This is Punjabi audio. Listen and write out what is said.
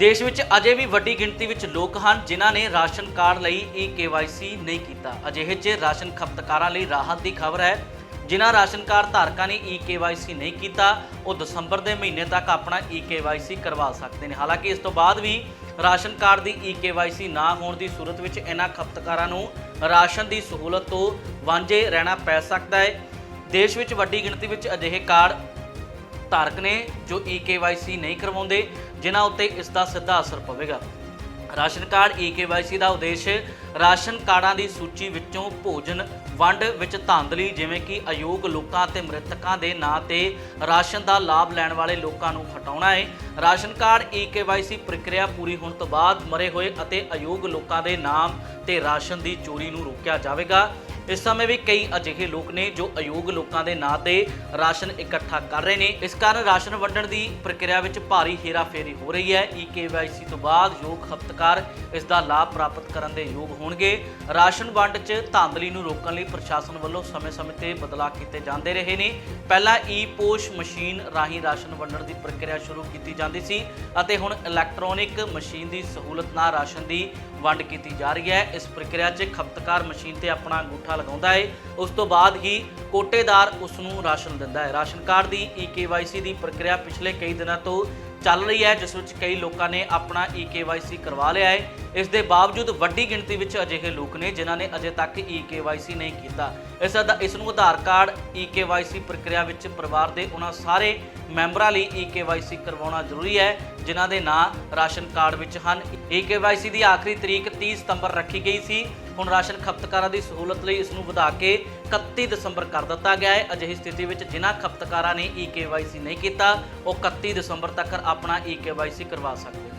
ਦੇਸ਼ ਵਿੱਚ ਅਜੇ ਵੀ ਵੱਡੀ ਗਿਣਤੀ ਵਿੱਚ ਲੋਕ ਹਨ ਜਿਨ੍ਹਾਂ ਨੇ ਰਾਸ਼ਨ ਕਾਰਡ ਲਈ ਈ KYC ਨਹੀਂ ਕੀਤਾ। ਅਜਿਹੇ 'ਚ ਰਾਸ਼ਨ ਖਪਤਕਾਰਾਂ ਲਈ ਰਾਹਤ ਦੀ ਖਬਰ ਹੈ। ਜਿਨ੍ਹਾਂ ਰਾਸ਼ਨ ਕਾਰਡ ਧਾਰਕਾਂ ਨੇ ਈ KYC ਨਹੀਂ ਕੀਤਾ, ਉਹ ਦਸੰਬਰ ਦੇ ਮਹੀਨੇ ਤੱਕ ਆਪਣਾ ਈ KYC ਕਰਵਾ ਸਕਦੇ ਨੇ। ਹਾਲਾਂਕਿ ਇਸ ਤੋਂ ਬਾਅਦ ਵੀ ਰਾਸ਼ਨ ਕਾਰਡ ਦੀ ਈ KYC ਨਾ ਹੋਣ ਦੀ ਸੂਰਤ ਵਿੱਚ ਇਹਨਾਂ ਖਪਤਕਾਰਾਂ ਨੂੰ ਰਾਸ਼ਨ ਦੀ ਸਹੂਲਤ ਤੋਂ ਵਾਂਝੇ ਰਹਿਣਾ ਪੈ ਸਕਦਾ ਹੈ। ਦੇਸ਼ ਵਿੱਚ ਵੱਡੀ ਗਿਣਤੀ ਵਿੱਚ ਅਜਿਹੇ ਕਾਰਡ ਧਾਰਕ ਨੇ ਜੋ ਈ KYC ਨਹੀਂ ਕਰਵਾਉਂਦੇ, ਜਿਨ੍ਹਾਂ ਉੱਤੇ ਇਸ ਦਾ ਸਿੱਧਾ ਅਸਰ ਪਵੇਗਾ। ਰਾਸ਼ਨ ਕਾਰਡ ਈ KYC ਦਾ ਉਦੇਸ਼, ਰਾਸ਼ਨ ਕਾਰਡਾਂ ਦੀ ਸੂਚੀ ਵਿੱਚੋਂ ਭੋਜਨ, ਵੰਡ ਵਿੱਚ ਧਾਂਦਲੀ, ਜਿਵੇਂ ਕਿ ਅਯੋਗ ਲੋਕਾਂ ਅਤੇ ਮ੍ਰਿਤਕਾਂ ਦੇ ਨਾਂ ਤੇ ਰਾਸ਼ਨ ਦਾ ਲਾਭ ਲੈਣ ਵਾਲੇ ਲੋਕਾਂ ਨੂੰ ਹਟਾਉਣਾ ਹੈ ਰਾਸ਼ਨ ਕਾਰਡ ਈ KYC ਪ੍ਰਕਿਰਿਆ ਪੂਰੀ ਹੋਣ ਤੋਂ ਬਾਅਦ ਮਰੇ ਹੋਏ ਅਤੇ ਅਯੋਗ ਲੋਕਾਂ ਦੇ ਨਾਮ ਤੇ ਰਾਸ਼ਨ ਦੀ ਚੋਰੀ ਨੂੰ ਰੋਕਿਆ ਜਾਵੇਗਾ। ਇਸ ਸਮੇਂ ਵੀ ਕਈ ਅਜਿਹੇ ਲੋਕ ਨੇ ਜੋ ਅਯੋਗ ਲੋਕਾਂ ਦੇ ਨਾਂ ਤੇ ਰਾਸ਼ਨ ਇਕੱਠਾ ਕਰ ਰਹੇ ਨੇ। ਇਸ ਕਾਰਨ ਰਾਸ਼ਨ ਵੰਡਣ ਦੀ ਪ੍ਰਕਿਰਿਆ ਵਿੱਚ ਭਾਰੀ ਹੇਰਾਫੇਰੀ ਹੋ ਰਹੀ ਹੈ। ਈ KYC ਤੋਂ ਬਾਅਦ ਯੋਗ ਖਪਤਕਾਰ ਇਸ ਦਾ ਲਾਭ ਪ੍ਰਾਪਤ ਕਰਨ ਦੇ ਯੋਗ ਹੋਣਗੇ। ਰਾਸ਼ਨ ਵੰਡ 'ਚ ਧਾਂਦਲੀ ਨੂੰ ਰੋਕਣ ਲਈ ਪ੍ਰਸ਼ਾਸਨ ਵੱਲੋਂ ਸਮੇਂ-ਸਮੇਂ ਤੇ ਬਦਲਾਅ ਕੀਤੇ ਜਾਂਦੇ ਰਹੇ ਨੇ। ਪਹਿਲਾਂ ਈ ਪੋਸ਼ ਮਸ਼ੀਨ ਰਾਹੀਂ ਰਾਸ਼ਨ ਵੰਡਣ ਦੀ ਪ੍ਰਕਿਰਿਆ ਸ਼ੁਰੂ ਕੀਤੀ ਜਾਂਦੀ ਸੀ ਅਤੇ ਹੁਣ ਇਲੈਕਟ੍ਰੋਨਿਕ ਮਸ਼ੀਨ ਦੀ ਸਹੂਲਤ ਨਾਲ ਰਾਸ਼ਨ ਦੀ ਵੰਡ ਕੀਤੀ ਜਾ ਰਹੀ ਹੈ। ਇਸ ਪ੍ਰਕਿਰਿਆ 'ਚ ਖਪਤਕਾਰ ਮਸ਼ੀਨ ਤੇ ਆਪਣਾ ਅੰਗੂਠਾ ਲਗਾਉਂਦਾ ਹੈ ਉਸ ਤੋਂ ਬਾਅਦ ਹੀ ਕੋਟੇਦਾਰ ਉਸ ਨੂੰ ਰਾਸ਼ਨ ਦਿੰਦਾ ਹੈ ਰਾਸ਼ਨ ਕਾਰਡ ਦੀ ਈ KYC ਦੀ ਪ੍ਰਕਿਰਿਆ ਪਿਛਲੇ ਕਈ ਦਿਨਾਂ ਤੋਂ ਚੱਲ ਰਹੀ ਹੈ, ਜਿਸ ਵਿੱਚ ਕਈ ਲੋਕਾਂ ਨੇ ਆਪਣਾ ਈ KYC ਕਰਵਾ ਲਿਆ ਹੈ ਇਸ ਦੇ ਬਾਵਜੂਦ ਵੱਡੀ ਗਿਣਤੀ ਵਿੱਚ ਅਜਿਹੇ ਲੋਕ ਨੇ, ਜਿਨ੍ਹਾਂ ਨੇ ਅਜੇ ਤੱਕ ਈ KYC ਨਹੀਂ ਕੀਤਾ। ਇਸ ਦਾ ਇਸ ਨੂੰ ਆਧਾਰ ਕਾਰਡ, ਈ KYC ਪ੍ਰਕਿਰਿਆ ਵਿੱਚ ਪਰਿਵਾਰ ਦੇ ਉਹਨਾਂ ਸਾਰੇ ਮੈਂਬਰਾਂ ਲਈ ਈ KYC ਕਰਵਾਉਣਾ ਜ਼ਰੂਰੀ ਹੈ, ਜਿਨ੍ਹਾਂ ਦੇ ਨਾਂ ਰਾਸ਼ਨ ਕਾਰਡ ਵਿੱਚ ਹਨ। ਈ KYC ਦੀ ਆਖਰੀ ਤਰੀਕ 30 ਸਤੰਬਰ ਰੱਖੀ ਗਈ ਸੀ। ਹੁਣ ਰਾਸ਼ਨ ਖਪਤਕਾਰਾਂ ਦੀ ਸਹੂਲਤ ਲਈ ਇਸ ਨੂੰ ਵਧਾ ਕੇ 31 ਦਸੰਬਰ ਕਰ ਦਿੱਤਾ ਗਿਆ ਹੈ। ਅਜਿਹੀ ਸਥਿਤੀ ਵਿੱਚ ਜਿਨ੍ਹਾਂ ਖਪਤਕਾਰਾਂ ਨੇ ਈ KYC ਨਹੀਂ ਕੀਤਾ, ਉਹ 31 ਦਸੰਬਰ ਤੱਕ ਆਪਣਾ ਈ KYC ਕਰਵਾ ਸਕਦੇ